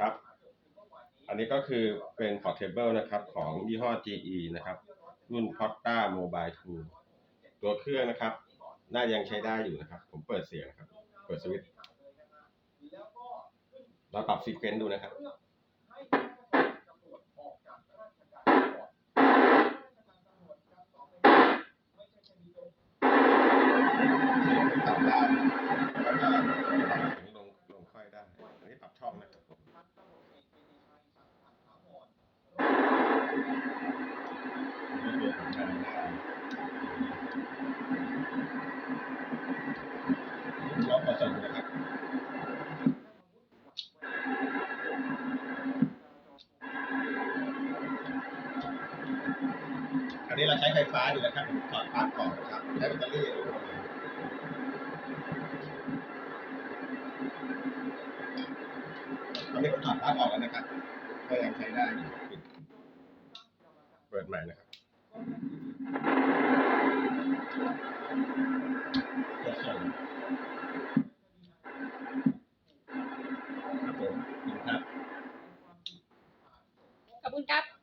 ครับ อันนี้ก็คือเป็นพอร์ t เ b ิลนะครับของยี่ห้อ GE นะครับ รุ่น Porta Mobile 2ตัวเครื่องนะครับ น่ายังใช้ได้อยู่นะครับ ผมเปิดเสียงนะครับ เปิดสวิตช์เราปรับซีเควนต์ดูนะครับปรับได้ ปรับช่องนะครับผมนี่ตัวของการได้ลองผสมนะครับอันนี้เราใช้ไฟฟ้าอยู่นะครับถอดปลั๊กก่อนนะครับใช้แบตเตอรี่ ตอนนี้ผมถอดปลั๊กออกแล้วนะครับก็ยังใช้ได้อยู่ปิดเปิดใหม่นะครับกดส่งครับผมขอบคุณครับ ขอบคุณครับ